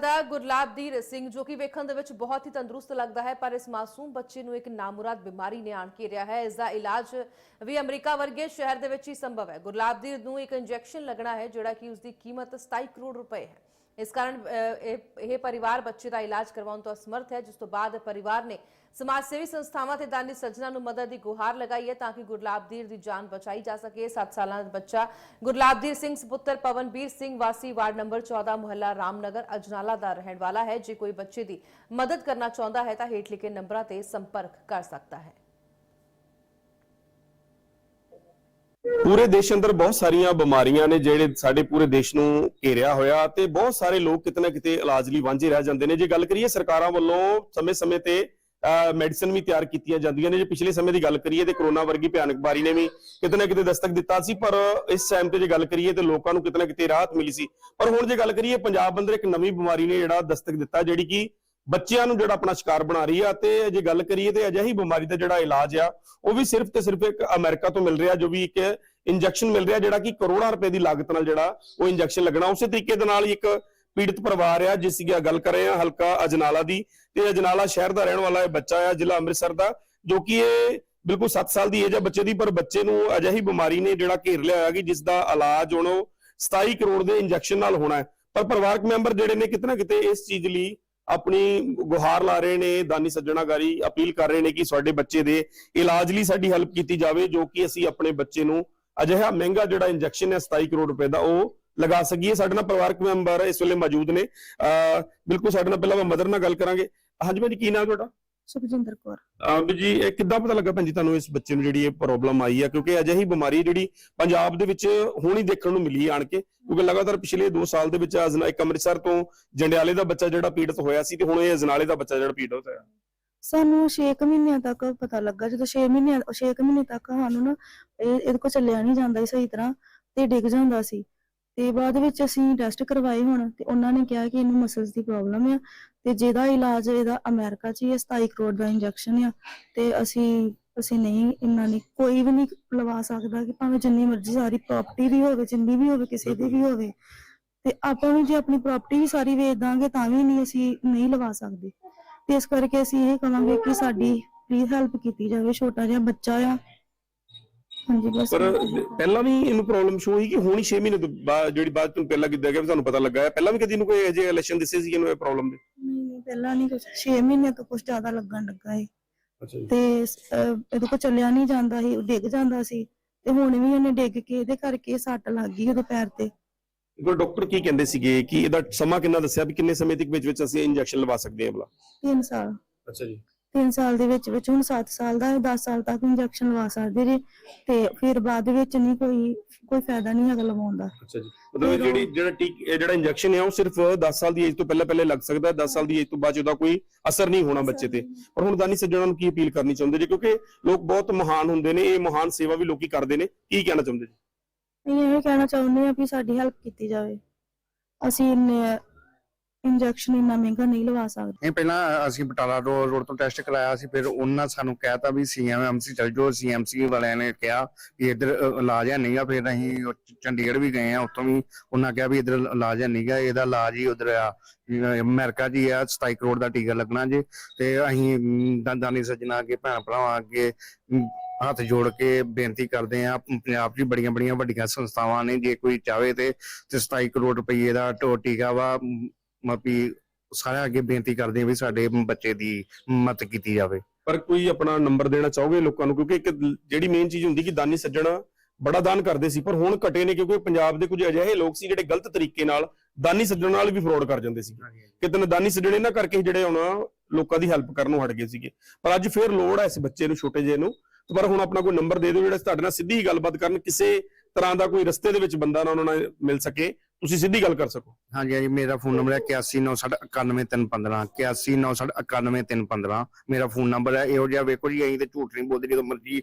ਦਾ ਗੁਰਲਾਬਦੀਰ ਸਿੰਘ ਜੋ ਕਿ ਵੇਖਣ ਦੇ ਵਿੱਚ ਬਹੁਤ ਹੀ ਤੰਦਰੁਸਤ ਲੱਗਦਾ ਹੈ, ਪਰ ਇਸ ਮਾਸੂਮ ਬੱਚੇ ਨੂੰ ਇੱਕ ਨਾਮੁਰਾਦ ਬਿਮਾਰੀ ਨੇ ਆਣ ਘੇਰਿਆ ਹੈ। ਇਸ ਦਾ ਇਲਾਜ ਵੀ ਅਮਰੀਕਾ ਵਰਗੇ ਸ਼ਹਿਰ ਦੇ ਵਿੱਚ ਹੀ ਸੰਭਵ ਹੈ। ਗੁਰਲਾਬਦੀਰ ਨੂੰ ਇੱਕ ਇੰਜੈਕਸ਼ਨ ਲੱਗਣਾ ਹੈ, ਜਿਹੜਾ ਕਿ ਉਸ ਦੀ ਕੀਮਤ 27 ਕਰੋੜ ਰੁਪਏ ਹੈ। ਇਸ ਕਾਰਨ ਇਹ ਇਹ ਪਰਿਵਾਰ ਬੱਚੇ ਦਾ ਇਲਾਜ ਕਰਵਾਉਣ ਤੋਂ ਅਸਮਰਥ ਹੈ, ਜਿਸ ਤੋਂ ਬਾਅਦ ਪਰਿਵਾਰ ਨੇ ਸਮਾਜ ਸੇਵੀ ਸੰਸਥਾਵਾਂ ਤੇ ਦਾਨੀ ਸੱਜਣਾ ਨੂੰ ਮਦਦ ਦੀ ਗੁਹਾਰ ਲਗਾਈ ਹੈ ਤਾਂ ਕਿ ਗੁਰਲਾਬਦੀਰ ਦੀ ਜਾਨ ਬਚਾਈ ਜਾ ਸਕੇ। 7 ਸਾਲਾਂ ਦਾ ਬੱਚਾ ਗੁਰਲਾਬਦੀਰ ਸਿੰਘ ਸੁਪੁੱਤਰ ਪਵਨਬੀਰ ਸਿੰਘ ਵਾਸੀ ਵਾਰਡ ਨੰਬਰ 14 ਮੁਹੱਲਾ ਰਾਮਨਗਰ, ਅਜਨਾਲਾ ਦਾ ਰਹਿਣ ਵਾਲਾ ਹੈ। ਜੇ ਕੋਈ ਬੱਚੇ ਦੀ ਮਦਦ ਕਰਨਾ ਚਾਹੁੰਦਾ ਹੈ ਤਾਂ ਹੇਠ ਲਿਖੇ ਨੰਬਰਾਂ ਤੇ ਸੰਪਰਕ ਕਰ ਸਕਦਾ ਹੈ। ਪੂਰੇ ਦੇਸ਼ ਅੰਦਰ ਬਹੁਤ ਸਾਰੀਆਂ ਬਿਮਾਰੀਆਂ ਨੇ ਜਿਹੜੇ ਸਾਡੇ ਪੂਰੇ ਦੇਸ਼ ਨੂੰ ਘੇਰਿਆ ਹੋਇਆ ਤੇ ਬਹੁਤ ਸਾਰੇ ਲੋਕ ਕਿਤੇ ਨਾ ਕਿਤੇ ਇਲਾਜ ਲਈ ਵਾਂਝੇ ਰਹਿ ਜਾਂਦੇ ਨੇ। ਜੇ ਗੱਲ ਕਰੀਏ ਸਰਕਾਰਾਂ ਵੱਲੋਂ ਸਮੇਂ-ਸਮੇਂ ਤੇ ਮੈਡੀਸਨ ਵੀ ਤਿਆਰ ਕੀਤੀਆਂ ਜਾਂਦੀਆਂ ਨੇ। ਜੇ ਪਿਛਲੇ ਸਮੇਂ ਦੀ ਗੱਲ ਕਰੀਏ ਤੇ ਕਰੋਨਾ ਵਰਗੀ ਭਿਆਨਕ ਬਿਮਾਰੀ ਨੇ ਵੀ ਕਿਤੇ ਨਾ ਕਿਤੇ ਦਸਤਕ ਦਿੱਤਾ ਸੀ, ਪਰ ਇਸ ਟਾਈਮ ਤੇ ਜੇ ਗੱਲ ਕਰੀਏ ਤੇ ਲੋਕਾਂ ਨੂੰ ਕਿਤੇ ਨਾ ਕਿਤੇ ਰਾਹਤ ਮਿਲੀ ਸੀ। ਪਰ ਹੁਣ ਜੇ ਗੱਲ ਕਰੀਏ, ਪੰਜਾਬ ਅੰਦਰ ਇੱਕ ਨਵੀਂ ਬਿਮਾਰੀ ਨੇ ਜਿਹੜਾ ਦਸਤਕ ਦਿੱਤਾ, ਜਿਹੜੀ ਕਿ ਬੱਚਿਆਂ ਨੂੰ ਜਿਹੜਾ ਆਪਣਾ ਸ਼ਿਕਾਰ ਬਣਾ ਰਹੀ ਆ ਤੇ ਜੇ ਗੱਲ ਕਰੀਏ ਤੇ ਅਜਿਹੀ ਬਿਮਾਰੀ ਦਾ ਜਿਹੜਾ ਇਲਾਜ ਆ, ਉਹ ਵੀ ਸਿਰਫ ਤੇ ਸਿਰਫ ਇੱਕ ਅਮਰੀਕਾ ਤੋਂ ਮਿਲ ਰਿਹਾ, ਜੋ ਵੀ ਇੱਕ ਇੰਜੈਕਸ਼ਨ ਮਿਲ ਰਿਹਾ, ਜਿਹੜਾ ਕਿ ਕਰੋੜਾਂ ਰੁਪਏ ਦੀ ਲਾਗਤ ਨਾਲ ਜਿਹੜਾ ਉਹ ਇੰਜੈਕਸ਼ਨ ਲੱਗਣਾ। ਉਸੇ ਤਰੀਕੇ ਦੇ ਨਾਲ ਇੱਕ ਪੀੜਤ ਪਰਿਵਾਰ ਆ, ਜਿਸ ਦੀ ਗੱਲ ਕਰ ਰਹੇ ਆ ਹਲਕਾ ਅਜਨਾਲਾ ਦੀ। ਤੇ ਅਜਨਾਲਾ ਸ਼ਹਿਰ ਦਾ ਰਹਿਣ ਵਾਲਾ ਇਹ ਬੱਚਾ ਆ, ਜ਼ਿਲ੍ਹਾ ਅੰਮ੍ਰਿਤਸਰ ਦਾ, ਜੋ ਕਿ ਇਹ ਬਿਲਕੁਲ 7 ਸਾਲ ਦੀ ਏਜ ਆ ਬੱਚੇ ਦੀ, ਪਰ ਬੱਚੇ ਨੂੰ ਅਜਿਹੀ ਬਿਮਾਰੀ ਨੇ ਜਿਹੜਾ ਘੇਰ ਲਿਆ ਹੋਇਆ ਕਿ ਜਿਸ ਦਾ ਇਲਾਜ ਹੁਣ ਉਹ 27 ਕਰੋੜ ਦੇ ਇੰਜੈਕਸ਼ਨ ਨਾਲ ਹੋਣਾ ਹੈ। ਪਰ ਪਰਿਵਾਰਕ ਮੈਂਬਰ ਜਿਹੜੇ ਨੇ ਕਿਤੇ ਨਾ ਕਿਤੇ ਇਸ ਚੀਜ਼ ਲਈ ਆਪਣੀ ਗੁਹਾਰ ਲਾ ਰਹੇ ਨੇ, ਦਾਨੀ ਸੱਜਣਾਗਾਰੀ ਅਪੀਲ ਕਰ ਰਹੇ ਨੇ ਕਿ ਸਾਡੇ ਬੱਚੇ ਦੇ ਇਲਾਜ ਲਈ ਸਾਡੀ ਹੈਲਪ ਕੀਤੀ ਜਾਵੇ, ਜੋ ਕਿ ਅਸੀਂ ਆਪਣੇ ਬੱਚੇ ਨੂੰ ਅਜਿਹਾ ਮਹਿੰਗਾ ਜਿਹੜਾ ਇੰਜੈਕਸ਼ਨ ਹੈ 27 ਕਰੋੜ ਰੁਪਏ ਦਾ, ਉਹ ਲਗਾ ਸਕੀਏ। ਸਾਡੇ ਨਾਲ ਪਰਿਵਾਰਕ ਮੈਂਬਰ ਇਸ ਵੇਲੇ ਮੌਜੂਦ ਨੇ। ਅਹ ਬਿਲਕੁਲ ਸਾਡੇ ਨਾਲ ਪਹਿਲਾਂ ਮੈਂ ਮਦਰ ਨਾਲ ਗੱਲ ਕਰਾਂਗੇ। ਹਾਂਜੀ ਭਾਜੀ ਕੀ ਨਾਮ ਤੁਹਾਡਾ? ਸੁਖਜਿੰਦਰ ਕੌਰ। ਵੀ ਜੀ ਇਹ ਕਿੱਦਾਂ ਪਤਾ ਲੱਗਾ ਭੈਣ ਜੀ ਤੁਹਾਨੂੰ ਇਸ ਬੱਚੇ ਨੂੰ ਜਿਹੜੀ ਇਹ ਪ੍ਰੋਬਲਮ ਆਈ ਹੈ ਕਿਉਂਕਿ ਅਜਿਹੀ ਬਿਮਾਰੀ ਜਿਹੜੀ ਪੰਜਾਬ ਦੇ ਵਿੱਚ ਹੁਣ ਹੀ ਦੇਖਣ ਨੂੰ ਮਿਲੀ ਆਣ ਕੇ। ਕਿਉਂਕਿ ਲਗਾਤਾਰ ਪਿਛਲੇ 2 ਸਾਲ ਦੇ ਵਿੱਚ ਅਜਨਾ ਇੱਕ ਅੰਮ੍ਰਿਤਸਰ ਤੋਂ ਜੰਡਿਆਲੇ ਦਾ ਬੱਚਾ ਜਿਹੜਾ ਪੀੜਤ ਹੋਇਆ ਸੀ ਤੇ ਹੁਣ ਇਹ ਅਜਨਾਲੇ ਦਾ ਬੱਚਾ ਜਿਹੜਾ ਪੀੜਤ ਹੋਇਆ। ਸਾਨੂੰ 6 ਮਹੀਨਿਆਂ ਤੱਕ ਪਤਾ ਲੱਗਾ। ਜਦੋਂ 6 ਮਹੀਨਿਆਂ 6 ਮਹੀਨੇ ਤੱਕ ਸਾਨੂੰ ਨਾ ਇਹ ਇਹਦੇ ਕੋਲ ਚੱਲਿਆ ਨਹੀਂ ਜਾਂਦਾ ਸੀ ਸਹੀ ਤਰ੍ਹਾਂ ਤੇ ਡਿੱਗ ਜਾਂਦਾ ਸੀ। ਤੇ ਬਾਅਦ ਵਿੱਚ ਅਸੀਂ ਟੈਸਟ ਕਰਵਾਏ ਹੁਣ ਤੇ ਉਹਨਾਂ ਨੇ ਕਿਹਾ ਕਿ ਇਹਨੂੰ ਮਸਲਸ ਦੀ ਪ੍ਰੋਬਲਮ ਆ। ਤੇ ਜਿਹਦਾ ਇਲਾਜ ਇਹਦਾ ਅਮਰੀਕਾ 'ਚ ਹੀ ਹੈ 27 ਕਰੋੜ ਦਾ ਇੰਜੈਕਸ਼ਨ ਆ ਤੇ ਅਸੀਂ ਅਸੀਂ ਨਹੀਂ ਇੰਨਾ ਨਹੀਂ ਕੋਈ ਵੀ ਨਹੀਂ ਲਵਾ ਸਕਦਾ ਕਿ ਭਾਵੇਂ ਜਿੰਨੀ ਮਰਜ਼ੀ ਸਾਰੀ ਪ੍ਰਾਪਰਟੀ ਵੀ ਹੋਵੇ ਜਿੰਨੀ ਵੀ ਹੋਵੇ ਕਿਸੇ ਦੀ ਵੀ ਹੋਵੇ ਤੇ ਆਪਾਂ ਵੀ ਜੇ ਆਪਣੀ ਪ੍ਰਾਪਰਟੀ ਵੀ ਸਾਰੀ ਵੇਚ ਦਾਂਗੇ ਤਾਂ ਵੀ ਨਹੀਂ ਅਸੀਂ ਨਹੀਂ ਲਵਾ ਸਕਦੇ। ਤੇ ਇਸ ਕਰਕੇ ਅਸੀਂ ਇਹ ਕਹਾਂਗੇ ਕਿ ਸਾਡੀ ਪਲੀਜ਼ ਹੈਲਪ ਕੀਤੀ ਜਾਵੇ ਛੋਟਾ ਜਿਹਾ ਬੱਚਾ ਆ ਹਾਂਜੀ ਬਸ ਪਰ ਪਹਿਲਾਂ ਵੀ ਇਹਨੂੰ ਪ੍ਰੋਬਲਮ ਸ਼ੋ ਹੋਈ ਕਿ ਹੁਣ ਹੀ 6 ਮਹੀਨੇ ਤੋਂ ਬਾਅਦ ਜਿਹੜੀ ਬਾਅਦ ਤੁਹਾਨੂੰ ਪਹਿਲਾਂ ਕਿੱਦਾਂ ਗਿਆ ਤੁਹਾਨੂੰ ਪਤਾ ਲੱਗਾ ਹੈ। ਪਹਿਲਾਂ ਵੀ ਕਦੀ ਇਹਨੂੰ ਕੋਈ ਅਜੇ ਇਲੈਕਸ਼ਨ ਦਿਸੇ ਸੀ ਇਹਨੂੰ ਇਹ ਪ੍ਰੋਬਲਮ ਦੇ? ਨਹੀਂ ਨਹੀਂ ਪਹਿਲਾਂ ਨਹੀਂ ਕੁਝ 6 ਮਹੀਨੇ ਤੋਂ ਕੁਝ ਜ਼ਿਆਦਾ ਲੱਗਣ ਲੱਗਾ ਹੈ ਅੱਛਾ ਜੀ। ਤੇ ਅਹ, ਇਹਦੇ ਕੋਲ ਚੱਲਿਆ ਨਹੀਂ ਜਾਂਦਾ ਸੀ ਉਹ ਡਿੱਗ ਜਾਂਦਾ ਸੀ। ਤੇ ਹੁਣ ਵੀ ਇਹਨੇ ਡਿੱਗ ਕੇ ਇਹਦੇ ਕਰਕੇ ਸੱਟ ਲੱਗ ਗਈ ਉਹਦੇ ਪੈਰ ਤੇ। ਕੋਈ ਡਾਕਟਰ ਕੀ ਕਹਿੰਦੇ ਸੀਗੇ ਕਿ ਇਹਦਾ ਸਮਾਂ ਕਿੰਨਾ ਦੱਸਿਆ ਵੀ ਕਿੰਨੇ ਸਮੇਂ ਤੱਕ ਵਿੱਚ ਵਿੱਚ ਅਸੀਂ ਇੰਜੈਕਸ਼ਨ ਲਵਾ ਸਕਦੇ ਹਾਂ ਭਲਾ? 3 ਸਾਲ। ਅੱਛਾ ਜੀ। 3 ਸਾਲ ਦੇ ਵਿੱਚ ਵਿੱਚ ਹੁਣ 7 ਸਾਲ ਦਾ 10 ਸਾਲ ਤੱਕ ਇੰਜੈਕਸ਼ਨ ਲਵਾ ਸਕਦੇ ਜੀ। ਤੇ ਫਿਰ ਬਾਅਦ ਵਿੱਚ ਨਹੀਂ ਕੋਈ ਕੋਈ ਫਾਇਦਾ ਨਹੀਂ ਹੈਗਾ ਲਵਾਉਣ ਦਾ। ਅੱਛਾ ਜੀ। ਮਤਲਬ ਜਿਹੜੀ ਜਿਹੜਾ ਟੀਕ ਇਹ ਜਿਹੜਾ ਇੰਜੈਕਸ਼ਨ ਹੈ ਉਹ ਸਿਰਫ 10 ਸਾਲ ਦੀ ਏਜ ਤੋਂ ਪਹਿਲਾਂ ਪਹਿਲੇ ਲੱਗ ਸਕਦਾ। ਹੈ 10 ਸਾਲ ਦੀ ਏਜ ਤੋਂ ਬਾਅਦ ਉਹਦਾ ਕੋਈ ਅਸਰ ਨਹੀਂ ਹੋਣਾ ਬੱਚੇ ਤੇ। ਪਰ ਹੁਣ ਦਾਨੀ ਸੱਜਣਾ ਨੂੰ ਕੀ ਅਪੀਲ ਕਰਨੀ ਚਾਹੁੰਦੇ ਜੀ? ਕਿਉਂਕਿ ਲੋਕ ਬਹੁਤ ਮਹਾਨ ਹੁੰਦੇ ਨੇ ਇਹ ਮਹਾਨ ਸੇਵਾ ਵੀ ਲੋਕੀ ਕਰਦੇ ਨੇ। ਕੀ ਕਹਿਣਾ ਚਾਹੁੰਦੇ ਜੀ? ਇਹ ਕਹਿਣਾ ਚਾਹੁੰਦੇ ਹਾਂ ਵੀ ਸਾਡੀ ਹੈਲਪ ਕੀਤੀ ਜਾਵੇ। ਅਸੀਂ ਇੰਜੈਕਸ਼ਨ ਇੰਨਾ ਮਹਿੰਗਾ ਨਹੀਂ ਲਵਾ ਸਕਦੇ। ਇਹ ਪਹਿਲਾਂ ਅਸੀਂ ਬਟਾਲਾ ਰੋਡ ਤੋਂ ਟੈਸਟ ਕਰਾਇਆ ਸੀ ਫਿਰ ਉਹਨਾਂ ਸਾਨੂੰ ਕਹਿਤਾ ਵੀ ਸੀਐਮਐਮਸੀ ਚਲ ਜਾਓ ਸੀਐਮਸੀ ਵਾਲਿਆਂ ਨੇ ਕਿਹਾ ਕਿ ਇੱਧਰ ਇਲਾਜ ਹੈ ਨਹੀਂਗਾ ਫਿਰ ਅਸੀਂ ਚੰਡੀਗੜ੍ਹ ਵੀ ਗਏ ਆ ਉੱਥੋਂ ਵੀ ਉਹਨਾਂ ਕਿਹਾ ਵੀ ਇੱਧਰ ਇਲਾਜ ਹੈ ਨਹੀਂਗਾ ਇਹਦਾ ਇਲਾਜ ਹੀ ਉਧਰ ਆ। ਅਮਰੀਕਾ ਜੀ ਆ 27 ਕਰੋੜ ਦਾ ਟੀਕਾ ਲੱਗਣਾ ਜੇ ਤੇ ਅਸੀਂ ਮ, ਦਾਨੀ ਸੱਜਣਾ ਅੱਗੇ ਭੈਣ ਭਰਾਵਾਂ ਅੱਗੇ ਹੱਥ ਜੋੜ ਕੇ ਬੇਨਤੀ ਕਰਦੇ ਆ ਪੰਜਾਬ 'ਚ ਬੜੀਆਂ ਬੜੀਆਂ ਵੱਡੀਆਂ ਸੰਸਥਾਵਾਂ ਨੇ ਜੇ ਕੋਈ ਚਾਹਵੇ ਤੇ ਤੇ 27 ਕਰੋੜ ਰੁਪਏ ਦਾ ਟੀਕਾ ਵਾ ਮ, ਮ, ਵੀ ਸਾਰਿਆਂ ਅੱਗੇ ਬੇਨਤੀ ਕਰਦੇ ਆ ਵੀ ਸਾਡੇ ਬੱਚੇ ਦੀ ਮਦਦ ਕੀਤੀ ਜਾਵੇ। ਪਰ ਕੋਈ ਆਪਣਾ ਨੰਬਰ ਦੇਣਾ ਚਾਹੋਗੇ ਲੋਕਾਂ ਨੂੰ? ਕਿਉਂਕਿ ਇੱਕ ਜਿਹੜੀ ਮੇਨ ਚੀਜ਼ ਹੁੰਦੀ ਕਿ ਦਾਨੀ ਸੱਜਣਾ ਬੜਾ ਦਾਨ ਕਰਦੇ ਸੀ ਪਰ ਹੁਣ ਘਟੇ ਨੇ ਕਿਉਂਕਿ ਪੰਜਾਬ ਦੇ ਕੁਝ ਅਜਿਹੇ ਲੋਕ ਸੀ ਜਿਹੜੇ ਗਲਤ ਤਰੀਕੇ ਨਾਲ ਦਾਨੀ ਸੱਜਣ ਨਾਲ ਵੀ ਫਰਾਡ ਕਰ ਜਾਂਦੇ ਸੀ। ਕਿਤੇ ਦਾਨੀ ਸੱਜਣ ਇਹਨਾਂ ਕਰਕੇ ਹੀ ਜਿਹੜੇ ਹੁਣ ਲੋਕਾਂ ਦੀ ਹੈਲਪ ਕਰਨੋਂ ਹਟ ਗਏ ਸੀਗੇ। ਪਰ ਅੱਜ ਫੇਰ ਲੋੜ ਹੈ ਇਸ ਬੱਚੇ ਨੂੰ ਛੋਟੇ ਜਿਹੇ ਨੂੰ। ਪਰ ਹੁਣ ਆਪਣਾ ਕੋਈ ਨੰਬਰ ਦੇ ਦਿਓ ਜਿਹੜਾ ਤੁਹਾਡੇ ਨਾਲ ਸਿੱਧੀ ਹੀ ਗੱਲਬਾਤ ਕਰਨ ਕਿਸੇ ਤਰ੍ਹਾਂ ਦਾ ਕੋਈ ਰਸਤੇ ਦੇ ਵਿੱਚ ਬੰਦਾ ਨਾ ਉਹਨਾਂ ਨਾਲ ਮਿਲ ਸਕੇ। ਤੁਸੀਂ ਸਿੱਧੀ ਗੱਲ ਕਰ ਸਕੋ। ਹਾਂਜੀ ਹਾਂਜੀ, ਮੇਰਾ ਫੋਨ ਨੰਬਰ ਹੈ 8196911315 8196911315 ਮੇਰਾ ਫੋਨ ਨੰਬਰ ਹੈ, ਇਹੋ ਜਿਹਾ ਵੇਖੋ ਜੀ, ਅਸੀਂ ਤੇ ਝੂਠ ਨਹੀਂ ਬੋਲਦੇ, ਜਦੋਂ ਮਰਜ਼ੀ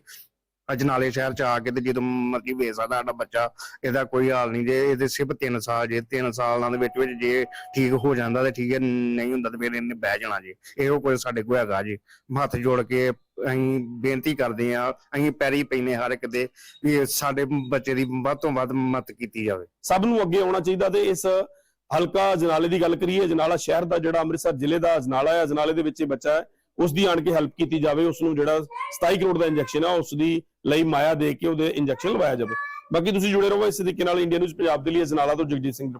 ਅਜਨਾਲੇ ਸ਼ਹਿਰ ਚ ਆ ਕੇ ਤੇ ਜਦੋਂ ਮਰਜ਼ੀ ਵੇਚ ਸਕਦਾ ਸਾਡਾ ਬੱਚਾ, ਇਹਦਾ ਕੋਈ ਹਾਲ ਨਹੀਂ, ਜੇ ਇਹਦੇ ਸਿਰਫ 3 ਸਾਲ, ਜੇ 3 ਸਾਲਾਂ ਦੇ ਵਿੱਚ ਵਿੱਚ ਜੇ ਠੀਕ ਹੋ ਜਾਂਦਾ ਤੇ ਠੀਕ ਹੈ, ਨਹੀਂ ਹੁੰਦਾ ਤੇ ਫਿਰ ਇਹਨੇ ਬਹਿ ਜਾਣਾ ਜੀ। ਇਹੋ ਕੋਈ ਸਾਡੇ ਕੋਲ ਹੈਗਾ ਜੀ। ਹੱਥ ਜੋੜ ਕੇ ਅਸੀਂ ਬੇਨਤੀ ਕਰਦੇ ਆ ਅਸੀਂ ਪੈਰੀ ਪੈਨੇ ਹਰ ਇੱਕ ਦੇ ਵੀ ਸਾਡੇ ਬੱਚੇ ਦੀ ਵੱਧ ਤੋਂ ਵੱਧ ਮਦਦ ਕੀਤੀ ਜਾਵੇ। ਸਭ ਨੂੰ ਅੱਗੇ ਆਉਣਾ ਚਾਹੀਦਾ ਤੇ ਇਸ ਹਲਕਾ ਅਜਨਾਲੇ ਦੀ ਗੱਲ ਕਰੀਏ, ਅਜਨਾਲਾ ਸ਼ਹਿਰ ਦਾ ਜਿਹੜਾ ਅੰਮ੍ਰਿਤਸਰ ਜ਼ਿਲ੍ਹੇ ਦਾ ਅਜਨਾਲਾ ਹੈ, ਅਜਨਾਲੇ ਦੇ ਵਿੱਚ ਇਹ ਬੱਚਾ ਹੈ, ਉਸ ਦੀ ਆਣ ਕੇ ਹੈਲਪ ਕੀਤੀ ਜਾਵੇ, ਉਸ ਨੂੰ ਜਿਹੜਾ 27 ਕਰੋੜ ਦਾ ਇੰਜੈਕਸ਼ਨ ਆ, ਉਸ ਦੀ ਲਈ ਮਾਇਆ ਦੇ ਕੇ ਉਹਦੇ ਇੰਜੈਕਸ਼ਨ ਲਵਾਇਆ ਜਾਵੇ। ਬਾਕੀ ਤੁਸੀਂ ਜੁੜੇ ਰਹੋ ਇਸ ਤਰੀਕੇ ਨਾਲ ਇੰਡੀਆ ਨਿਊਜ਼ ਪੰਜਾਬ ਦੇ ਲਈ, ਅਜਨਾਲਾ ਤੋਂ ਜਗਜੀਤ ਸਿੰਘ।